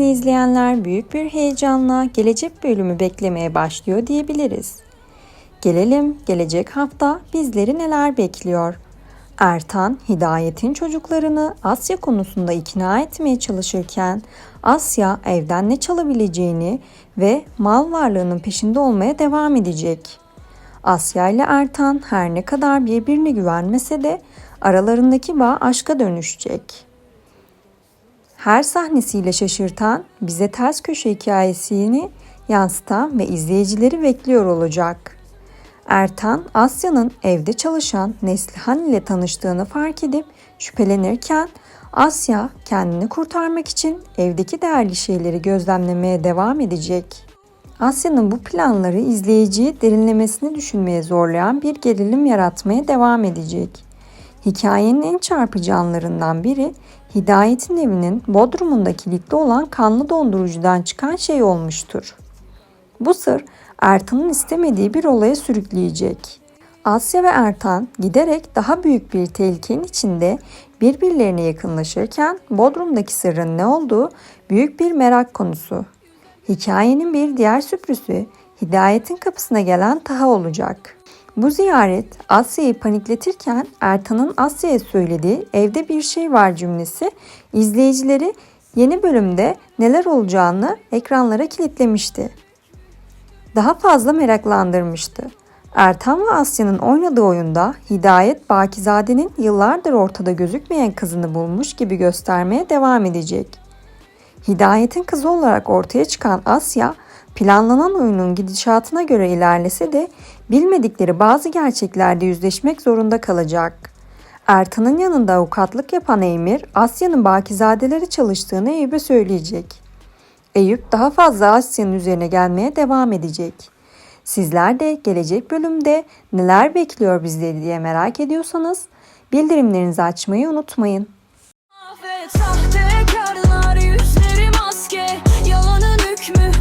izleyenler büyük bir heyecanla gelecek bölümü beklemeye başlıyor diyebiliriz. Gelelim gelecek hafta bizleri neler bekliyor? Ertan, Hidayet'in çocuklarını Asya konusunda ikna etmeye çalışırken Asya evden ne çalabileceğini ve mal varlığının peşinde olmaya devam edecek. Asya ile Ertan her ne kadar birbirine güvenmese de aralarındaki bağ aşka dönüşecek. Her sahnesiyle şaşırtan, bize ters köşe hikayesini yansıtan ve izleyicileri bekliyor olacak. Ertan, Asya'nın evde çalışan Neslihan ile tanıştığını fark edip şüphelenirken Asya kendini kurtarmak için evdeki değerli şeyleri gözlemlemeye devam edecek. Asya'nın bu planları izleyiciyi derinlemesine düşünmeye zorlayan bir gerilim yaratmaya devam edecek. Hikayenin en çarpıcı anlarından biri Hidayet'in evinin bodrumunda kilitli olan kanlı dondurucudan çıkan şey olmuştur. Bu sır Ertan'ın istemediği bir olaya sürükleyecek. Asya ve Ertan giderek daha büyük bir tehlikenin içinde birbirlerine yakınlaşırken Bodrum'daki sırrın ne olduğu büyük bir merak konusu. Hikayenin bir diğer sürprizi Hidayet'in kapısına gelen Taha olacak. Bu ziyaret Asya'yı panikletirken Ertan'ın Asya'ya söylediği evde bir şey var cümlesi izleyicileri yeni bölümde neler olacağını ekranlara kilitlemişti. Daha fazla meraklandırmıştı. Ertan ve Asya'nın oynadığı oyunda Hidayet Bakizade'nin yıllardır ortada gözükmeyen kızını bulmuş gibi göstermeye devam edecek. Hidayet'in kızı olarak ortaya çıkan Asya, planlanan oyunun gidişatına göre ilerlese de bilmedikleri bazı gerçeklerde yüzleşmek zorunda kalacak. Ertan'ın yanında avukatlık yapan Emir, Asya'nın bakizadeleri çalıştığını Eyüp'e söyleyecek. Eyüp daha fazla Asya'nın üzerine gelmeye devam edecek. Sizler de gelecek bölümde neler bekliyor bizleri diye merak ediyorsanız bildirimlerinizi açmayı unutmayın. Yüzüne